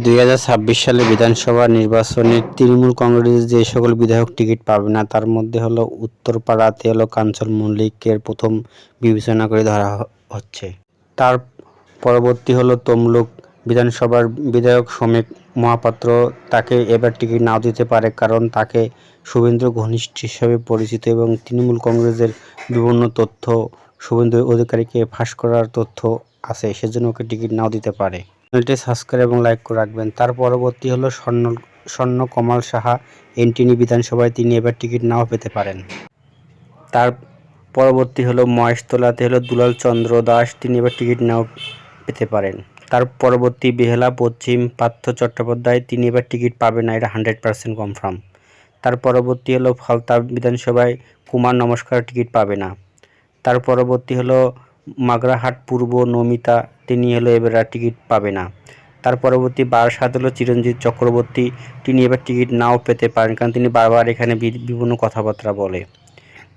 দুই হাজার ছাব্বিশ সালে বিধানসভা নির্বাচনে তৃণমূল কংগ্রেস যে সকল বিধায়ক টিকিট পাবে না, তার মধ্যে হলো উত্তরপাড়াতে হলো কাঞ্চন মল্লিকের প্রথম বিবেচনা করে ধরা হচ্ছে। তার পরবর্তী হলো তমলুক বিধানসভার বিধায়ক শ্রমিক মহাপাত্র তাকে এবার টিকিট নাও দিতে পারে কারণ তাকে শুভেন্দ্র ঘনিষ্ঠ হিসাবে পরিচিত এবং তৃণমূল কংগ্রেসের বিভিন্ন তথ্য, শুভেন্দু অধিকারীকে ফাঁস করার তথ্য আছে, সেজন্য ওকে টিকিট নাও দিতে পারে। চ্যানেলটি সাবস্ক্রাইব এবং লাইক করে রাখবেন। তার পরবর্তী হলো স্বর্ণ স্বর্ণ কমল সাহা, এনটিনি বিধানসভায় তিনি এবার টিকিট নাও পেতে পারেন। তার পরবর্তী হলো মহেশতলাতে হলো দুলাল চন্দ্র দাস, তিনি এবার টিকিট নাও পেতে পারেন। তার পরবর্তী বেহেলা, পশ্চিম পার্থ চট্টোপাধ্যায়, তিনি এবার টিকিট পাবেন না, এটা হান্ড্রেড পার্সেন্ট কনফার্ম তার পরবর্তী হলো ফালতা বিধানসভায় কুমার নমস্কার টিকিট পাবে না। তার পরবর্তী হলো মাগরাহাট পূর্ব নমিতা তিনি হলো এবার আর টিকিট পাবে না। তার পরবর্তী বারাসাত হলো চিরঞ্জিত চক্রবর্তী। তিনি এবার টিকিট নাও পেতে পারেন, কারণ তিনি বারবার এখানে বিভিন্ন কথাবার্তা বলে।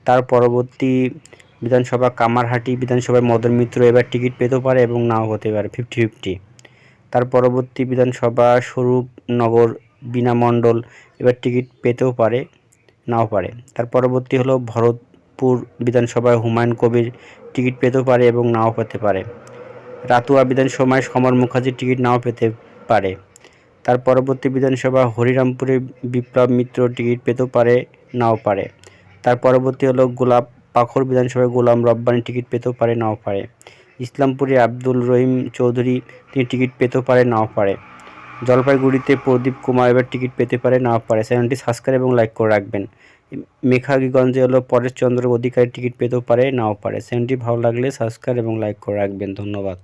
তার পরবর্তী বিধানসভা কামারহাটি বিধানসভায় মদন মিত্র এবার টিকিট পেতেও পারে এবং নাও হতে পারে, ফিফটি ফিফটি। তার পরবর্তী বিধানসভা স্বরূপনগর বিনা মণ্ডল এবার টিকিট পেতেও পারে, নাও পারে। তার পরবর্তী হলো ভরতপুর বিধানসভায় হুমায়ুন কবির টিকিট পেতেও পারে এবং নাও পেতে পারে। রাতুয়া বিধানসভায় সমর মুখার্জির টিকিট নাও পেতে পারে। তার পরবর্তী বিধানসভা হরিরামপুরে বিপ্লব মিত্র টিকিট পেতেও পারে, নাও পারে। তার পরবর্তী হলো গোলাপ পাখর বিধানসভায় গোলাম রব্বানি টিকিট পেতেও পারে, নাও পারে। ইসলামপুরে আব্দুল রহিম চৌধুরী তিনি টিকিট পেতেও পারে, নাও পারে। জলপাইগুড়িতে প্রদীপ কুমার এবার টিকিট পেতে পারে, নাও পারে। চ্যানেলটি সাবস্ক্রাইব এবং লাইক করে রাখবেন। মেঘাগঞ্জে হলো পরেশচন্দ্র অধিকারী টিকিট পেতেও পারে, নাও পারে। চ্যানেলটি ভালো লাগলে সাবস্ক্রাইব এবং লাইক করে রাখবেন। ধন্যবাদ।